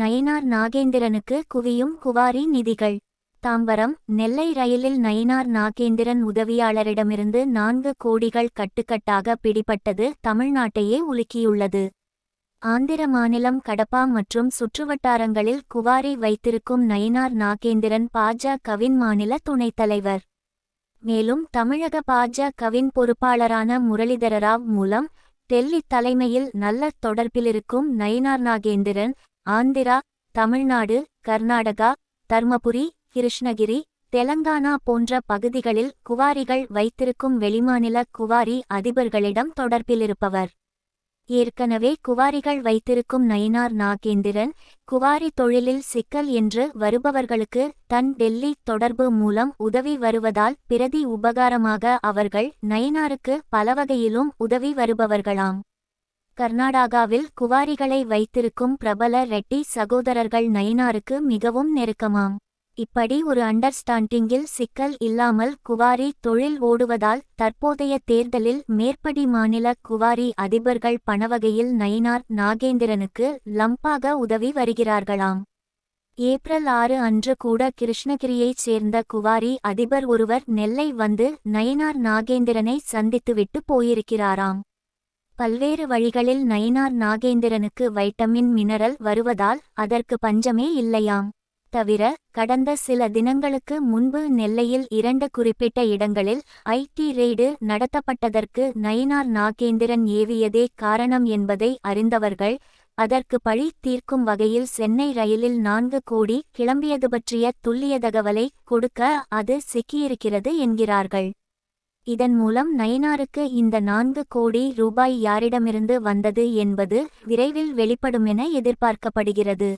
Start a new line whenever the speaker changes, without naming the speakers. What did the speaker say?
நயினார் நாகேந்திரனுக்கு குவியும் குவாரி நிதிகள். தாம்பரம் நெல்லை ரயிலில் நயினார் நாகேந்திரன் உதவியாளரிடமிருந்து நான்கு கோடிகள் கட்டுக்கட்டாக பிடிபட்டது தமிழ்நாட்டையே உலுக்கியுள்ளது. ஆந்திர மாநிலம் கடப்பா மற்றும் சுற்றுவட்டாரங்களில் குவாரி வைத்திருக்கும் நயினார் நாகேந்திரன் பாஜகவின் மாநில துணைத் தலைவர். மேலும் தமிழக பாஜகவின் பொறுப்பாளரான முரளிதர ராவ் மூலம் டெல்லி தலைமையில் நல்ல தொடர்பிலிருக்கும் நயினார் நாகேந்திரன் ஆந்திரா தமிழ்நாடு கர்நாடகா தர்மபுரி கிருஷ்ணகிரி தெலங்கானா போன்ற பகுதிகளில் குவாரிகள் வைத்திருக்கும் வெளிமாநில குவாரி அதிபர்களிடம் தொடர்பிலிருப்பவர். ஏற்கனவே குவாரிகள் வைத்திருக்கும் நயினார் நாகேந்திரன் குவாரி தொழிலில் சிக்கல் என்று வருபவர்களுக்கு தன் டெல்லி தொடர்பு மூலம் உதவி வருவதால் பிரதி உபகாரமாக அவர்கள் நயினாருக்கு பலவகையிலும் உதவி வருபவர்களாம். கர்நாடகாவில் குவாரிகளை வைத்திருக்கும் பிரபல ரெட்டி சகோதரர்கள் நயினாருக்கு மிகவும் நெருக்கமாம். இப்படி ஒரு அண்டர்ஸ்டாண்டிங்கில் சிக்கல் இல்லாமல் குவாரி தொழில் ஓடுவதால் தற்போதைய தேர்தலில் மேற்படி மாநில குவாரி அதிபர்கள் பணவகையில் நயினார் நாகேந்திரனுக்கு லம்பாக உதவி வருகிறார்களாம். ஏப்ரல் ஆறு அன்று கூட கிருஷ்ணகிரியைச் சேர்ந்த குவாரி அதிபர் ஒருவர் நெல்லை வந்து நயினார் நாகேந்திரனை சந்தித்துவிட்டு போயிருக்கிறாராம். பல்வேறு வழிகளில் நயினார் நாகேந்திரனுக்கு வைட்டமின் மினரல் வருவதால் அதற்கு பஞ்சமே இல்லையாம். தவிர கடந்த சில தினங்களுக்கு முன்பு நெல்லையில் இரண்டு குறிப்பிட்ட இடங்களில் ஐடி ரெய்டு நடத்தப்பட்டதற்கு நயினார் நாகேந்திரன் ஏவியதே காரணம் என்பதை அறிந்தவர்கள் அதற்கு பழி தீர்க்கும் வகையில் சென்னை ரயிலில் நான்கு கோடி கிளம்பியது பற்றிய துல்லிய தகவலை கொடுக்க அது சிக்கியிருக்கிறது என்கிறார்கள். இதன் மூலம் நயினாருக்கு இந்த நான்கு கோடி ரூபாய் யாரிடமிருந்து வந்தது என்பது விரைவில் வெளிப்படுமென எதிர்பார்க்கப்படுகிறது.